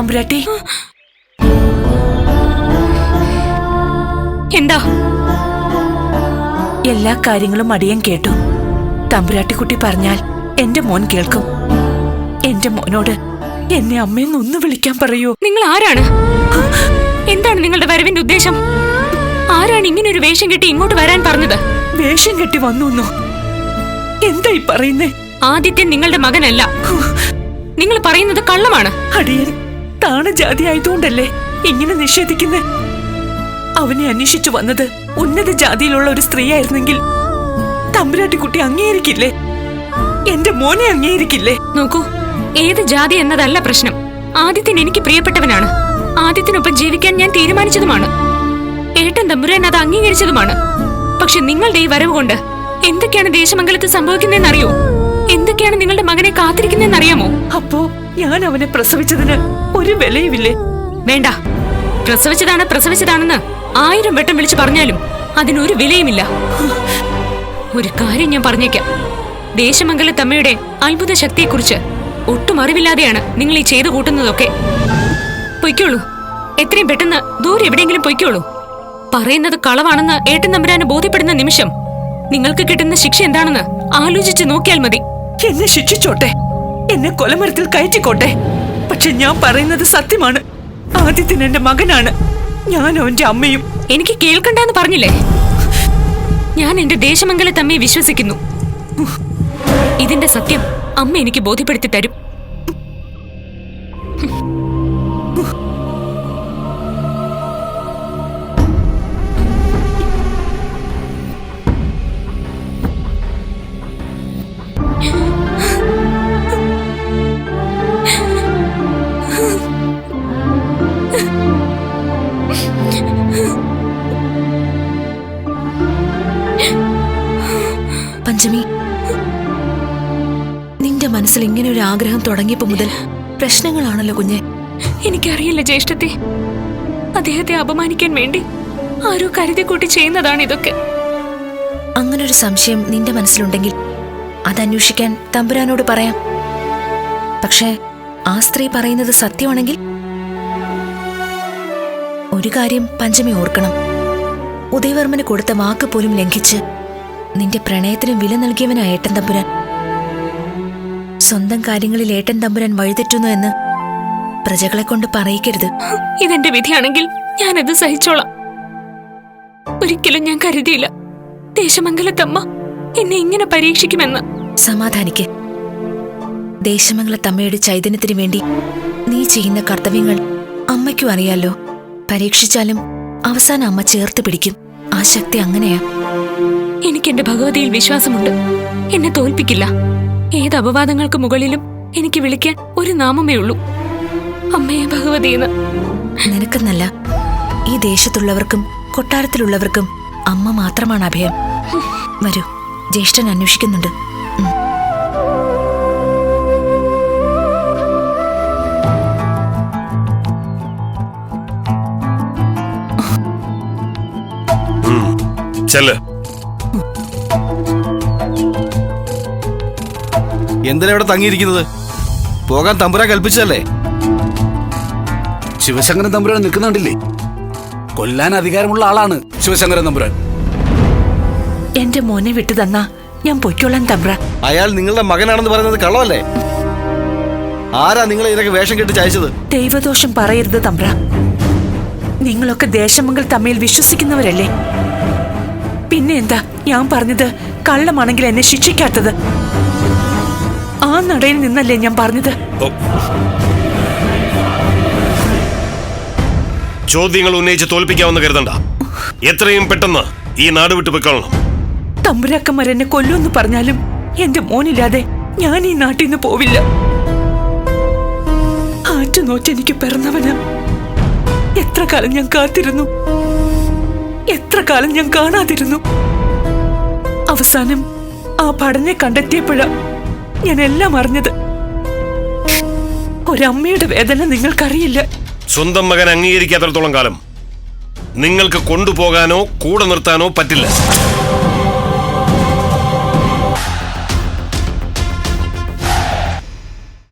തമ്പുരാട്ടി. എന്താ? എല്ലാ കാര്യങ്ങളും അടിയൻ കേട്ടു. തമ്പുരാട്ടിക്കുട്ടി പറഞ്ഞാൽ എന്റെ മോൻ കേൾക്കും. എന്റെ മോനോട് എന്നെ അമ്മയെന്ന് ഒന്ന് വിളിക്കാൻ പറയൂ. നിങ്ങൾ ആരാണ്? എന്താണ് നിങ്ങളുടെ വരവിന്റെ ഉദ്ദേശം? ആരാണ് ഇങ്ങനെ ഒരു വേഷം കെട്ടി ഇങ്ങോട്ട് വരാൻ പറഞ്ഞത്? വേഷം കെട്ടി വന്നു ഈ പറയുന്നേ? ആദിത്യൻ നിങ്ങളുടെ മകനല്ല. നിങ്ങൾ പറയുന്നത് കള്ളമാണ്. അടിയൻ താണജാതി ആയതുകൊണ്ടല്ലേ ഇങ്ങനെ നിഷേധിക്കുന്നേ? അവനെ അന്വേഷിച്ചു വന്നത് ഉന്നത ജാതിയിലുള്ള ഒരു സ്ത്രീയായിരുന്നെങ്കിൽ തമ്പുരാട്ടിക്കുട്ടി അംഗീകരിക്കില്ലേ? എന്റെ മോനെ അംഗീകരിക്കില്ലേ? നോക്കൂ ഏത് ജാതി എന്നതല്ല പ്രശ്നം. ആദിത്യൻ എനിക്ക് പ്രിയപ്പെട്ടവനാണ്. ആദിത്യനൊപ്പം ജീവിക്കാൻ ഞാൻ തീരുമാനിച്ചതുമാണ്. ഏട്ടൻ തമ്പുരാൻ അത് അംഗീകരിച്ചതുമാണ്. പക്ഷെ നിങ്ങളുടെ ഈ വരവ് കൊണ്ട് എന്തൊക്കെയാണ് ദേശമംഗലത്ത് സംഭവിക്കുന്നതെന്നറിയോ? എന്തൊക്കെയാണ് നിങ്ങളുടെ മകനെ കാത്തിരിക്കുന്നതെന്നറിയാമോ? അപ്പോ ഞാൻ അവനെ പ്രസവിച്ചതിന് ഒരു വിലയുമില്ലേ? വേണ്ട. പ്രസവിച്ചതാണ് പ്രസവിച്ചതാണെന്ന് ആയിരം വട്ടം വിളിച്ചു പറഞ്ഞാലും അതിനൊരു വിലയുമില്ല. ഒരു കാര്യം ഞാൻ പറഞ്ഞേക്കാം. ദേശമംഗലത്തമ്മയുടെ അത്ഭുത ശക്തിയെക്കുറിച്ച് ഒട്ടും അറിവില്ലാതെയാണ് നിങ്ങൾ ഈ ചെയ്തു കൂട്ടുന്നതൊക്കെ. പൊയ്ക്കോളൂ. എത്രയും പെട്ടെന്ന് ദൂരെ എവിടെയെങ്കിലും പൊയ്ക്കോളൂ. പറയുന്നത് കളവാണെന്ന് ഏട്ടൻ തമ്പുരാന് ബോധ്യപ്പെടുന്ന നിമിഷം നിങ്ങൾക്ക് കിട്ടുന്ന ശിക്ഷ എന്താണെന്ന് ആലോചിച്ച് നോക്കിയാൽ മതി. എന്നെ ശിക്ഷിച്ചോട്ടെ. എന്നെ കൊലമരത്തിൽ കയറ്റിക്കോട്ടെ. പക്ഷെ ഞാൻ പറയുന്നത് സത്യമാണ്. ആദ്യത്തിന് എന്റെ മകനാണ്. ഞാൻ അവന്റെ അമ്മയും. എനിക്ക് കേൾക്കണ്ടെന്ന് പറഞ്ഞില്ലേ? ഞാൻ എന്റെ ദേശമംഗലത്തമ്മയെ വിശ്വസിക്കുന്നു. ഇതിന്റെ സത്യം അമ്മ എനിക്ക് ബോധ്യപ്പെടുത്തി തരും. മനസ്സിൽ ഇങ്ങനെ ഒരു ആഗ്രഹം തുടങ്ങിയപ്പോ മുതൽ പ്രശ്നങ്ങളാണല്ലോ കുഞ്ഞെ. എനിക്കറിയില്ല ജ്യേഷ്ഠത്തെ. അദ്ദേഹത്തെ അപമാനിക്കാൻ വേണ്ടി ആരോ കരുതി കൂട്ടി ചെയ്യുന്നതാണ് ഇതൊക്കെ. അങ്ങനെ ഒരു സംശയം നിന്റെ മനസ്സിലുണ്ടെങ്കിൽ അത് അന്വേഷിക്കാൻ തമ്പുരാനോട് പറയാം. പക്ഷേ ആ സ്ത്രീ പറയുന്നത് സത്യമാണെങ്കിൽ ഒരു കാര്യം പഞ്ചമി ഓർക്കണം. ഉദയവർമ്മന് കൊടുത്ത വാക്ക് പോലും ലംഘിച്ച് നിന്റെ പ്രണയത്തിന് വില നൽകിയവനായേട്ടൻ തമ്പുരാൻ. സ്വന്തം കാര്യങ്ങളിൽ ഏട്ടൻ തമ്പുരാൻ വഴിതെറ്റുന്നു എന്ന് പ്രജകളെ കൊണ്ട് പറയിക്കരുത്. ഇതെന്റെ വിധിയാണെങ്കിൽ ഞാനത് സഹിച്ചോളാം. ഒരിക്കലും ഞാൻ കരുതിയില്ല. ദേശമംഗലത്തമ്മ എന്നെ ഇങ്ങനെ പരീക്ഷിക്കുമെന്ന്. സമാധാനിക്ക്. ദേശമംഗലത്തമ്മയുടെ ചൈതന്യത്തിനു വേണ്ടി നീ ചെയ്യുന്ന കർത്തവ്യങ്ങൾ അമ്മയ്ക്കും അറിയാലോ. പരീക്ഷിച്ചാലും അവസാനം അമ്മ ചേർത്ത് പിടിക്കും. ആ ശക്തി അങ്ങനെയാ. എനിക്ക് എന്റെ ഭഗവതിയിൽ വിശ്വാസമുണ്ട്. എന്നെ തോൽപ്പിക്കില്ല. ഏത് അപവാദങ്ങൾക്ക് മുകളിലും എനിക്ക് വിളിക്കാൻ ഒരു നാമമേ ഉള്ളൂ. അമ്മയെ ഭഗവതിയെന്ന് നിനക്കെന്നല്ല ഈ ദേശത്തുള്ളവർക്കും കൊട്ടാരത്തിലുള്ളവർക്കും അമ്മ മാത്രമാണ് അഭയം വരൂ ജ്യേഷ്ഠൻ അന്വേഷിക്കുന്നുണ്ട്. ചെല്ലേ ചെല്ല്. എന്തിനാ ഇവിടെ തങ്ങിയിരിക്കുന്നത്? പോകാൻ തമ്പുരാൻ കൽപ്പിച്ചതല്ലേ? ശിവശങ്കരൻ തമ്പുരാൻ നിൽക്കുന്നുണ്ടില്ലേ കൊല്ലാൻ അധികാരമുള്ള ആളാണ് ശിവശങ്കരൻ തമ്പുരാൻ. എന്റെ മോനെ വിട്ടു തന്നാ ഞാൻ പൊയ്ക്കോളാൻ തമ്പ്ര. അയാൾ നിങ്ങളുടെ മകനാണെന്ന് പറയുന്നത് കള്ളമല്ലേ? ആരാ നിങ്ങളെ ഇതൊക്കെ വേഷം കെട്ടി ചായച്ചത്? ദൈവദോഷം പറയരുത് തമ്പ്ര. നിങ്ങളൊക്കെ ദേശമംഗൽ തമ്മിൽ വിശ്വസിക്കുന്നവരല്ലേ? പിന്നെ എന്താ? ഞാൻ പറഞ്ഞത് കള്ളമാണെങ്കിൽ എന്നെ ശിക്ഷിക്കാത്തത്. ആ നടയിൽ നിന്നല്ലേ ഞാൻ പറഞ്ഞത്? ചോദ്യങ്ങൾ ഉന്നയിച്ച് തോൽപ്പിക്കാമെന്ന് കരുതണ്ട. എത്രയും പെട്ടെന്ന് ഈ നാട് വിട്ടു പൊയ്ക്കൊള്ളണം. തമ്പുരാക്കന്മാർ എന്നെ കൊല്ലുമെന്ന് പറഞ്ഞാലും എന്റെ മോനില്ലാതെ ഞാൻ ഈ നാട്ടിൽ നിന്ന് പോവില്ല. ആറ്റുനോറ്റ് എനിക്ക് പിറന്നവന്. എത്ര കാലം ഞാൻ കാത്തിരുന്നു? എത്ര കാലം ഞാൻ കാണാതിരുന്നു? അവസാനം ആ പഠനെ കണ്ടെത്തിയപ്പോഴാ ഞാൻ എല്ലാം അറിഞ്ഞത്. ഒരമ്മയുടെ വേദന നിങ്ങൾക്കറിയില്ല. സ്വന്തം മകൻ അംഗീകരിക്കാത്തടത്തോളം കാലം. നിങ്ങൾക്ക് കൊണ്ടുപോകാനോ കൂടെ നിർത്താനോ പറ്റില്ല.